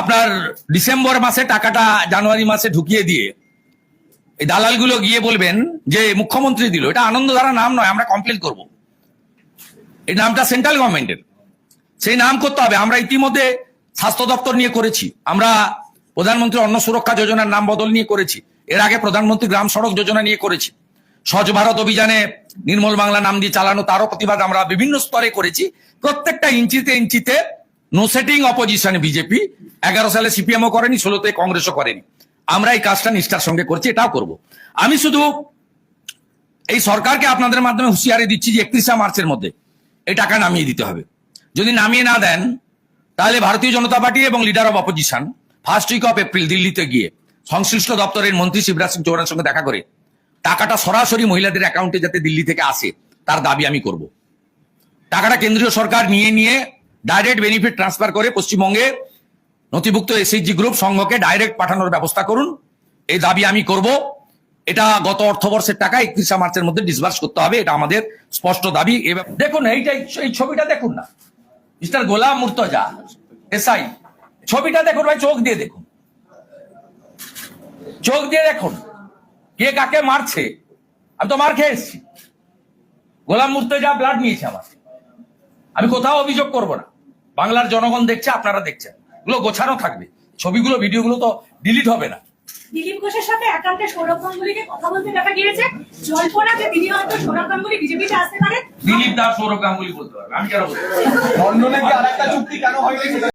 আপনার ডিসেম্বর মাসে টাকাটা জানুয়ারি মাসে ঢুকিয়ে দিয়ে এই দালালগুলো গিয়ে বলবেন যে মুখ্যমন্ত্রী দিল। এটা আনন্দ আনন্দধারা নাম নয়, আমরা কমপ্লেন করব। এই নামটা সেন্ট্রাল গভর্নমেন্টের সেই নাম করতে হবে। আমরা ইতিমধ্যে স্বাস্থ্য দপ্তর নিয়ে করেছি। আমরা প্রধানমন্ত্রী অন্ন সুরক্ষা যোজনার নাম বদল নিয়ে করেছি। এর আগে প্রধানমন্ত্রী গ্রাম সড়ক যোজনা নিয়ে করেছি। স্বচ্ছ ভারত অভিযানে নির্মল বাংলা নাম দিয়ে চালানো তারও প্রতিবাদ আমরা বিভিন্ন স্তরে করেছি। প্রত্যেকটা ইঞ্চিতে ইঞ্চিতে নো সেটিং অপোজিশনে বিজেপি এগারো সালে সিপিএমও করেনি, ষোলোতে কংগ্রেসও করেনি। আমরা এই কাজটা নিষ্ঠার সঙ্গে করছি, এটাও করব। আমি শুধু এই সরকারকে আপনাদের মাধ্যমে হুঁশিয়ারি দিচ্ছি যে একত্রিশে মার্চের মধ্যে এই টাকা নামিয়ে দিতে হবে। যদি নামিয়ে না দেন, তাহলে ভারতীয় জনতা পার্টি এবং leader of opposition first week of April দিল্লিতে গিয়ে সংশ্লিষ্ট দপ্তরের মন্ত্রী শিবরাজ সিং চৌহানের সঙ্গে দেখা করে টাকাটা সরাসরি মহিলাদের অ্যাকাউন্টে যাতে দিল্লি থেকে আসে, তার দাবি আমি করব। টাকাটা কেন্দ্রীয় সরকার নিয়ে নিয়ে ডাইরেক্ট বেনিফিট ট্রান্সফার করে পশ্চিমবঙ্গে নথিভুক্ত এসএইচজি গ্রুপ সংঘকে ডাইরেক্ট পাঠানোর ব্যবস্থা করুন। এই দাবি আমি করব। এটা গত অর্থবর্ষের টাকা, একত্রিশে মার্চের মধ্যে ডিসবার্স করতে হবে, এটা আমাদের স্পষ্ট দাবি। দেখুন, এইটা এই ছবিটা দেখুন না। মিস্টার গোলাম মুর্তজা, এসআই, ছবিটা দেখুন ভাই, চোখ দিয়ে দেখুন। চোখ দিয়ে দেখুন, কে কাকে মারছে। আমি তো মার খেয়ে এসেছি। গোলাম মুর্তজা ব্লাড নিয়েছে আমার আমি কোথাও অভিযোগ করব না। বাংলার জনগণ দেখছে, আপনারা দেখছেন। এগুলো গোছানো থাকবে। ছবিগুলো ভিডিওগুলো তো ডিলিট হবে না। দিলীপ ঘোষের সাথে একান্তে সৌরভ গাঙ্গুলিকে কথা বলতে দেখা গিয়েছে। জল্পনা যে তিনি হয়তো সৌরভ গাঙ্গুলি বিজেপিতে আসতে পারে দিলীপ দাস সৌরভ গাঙ্গুলি বলতে পারবে। আমি কেন বলব? লন্ডনে কি আরেকটা চুক্তি কেন হয়নি?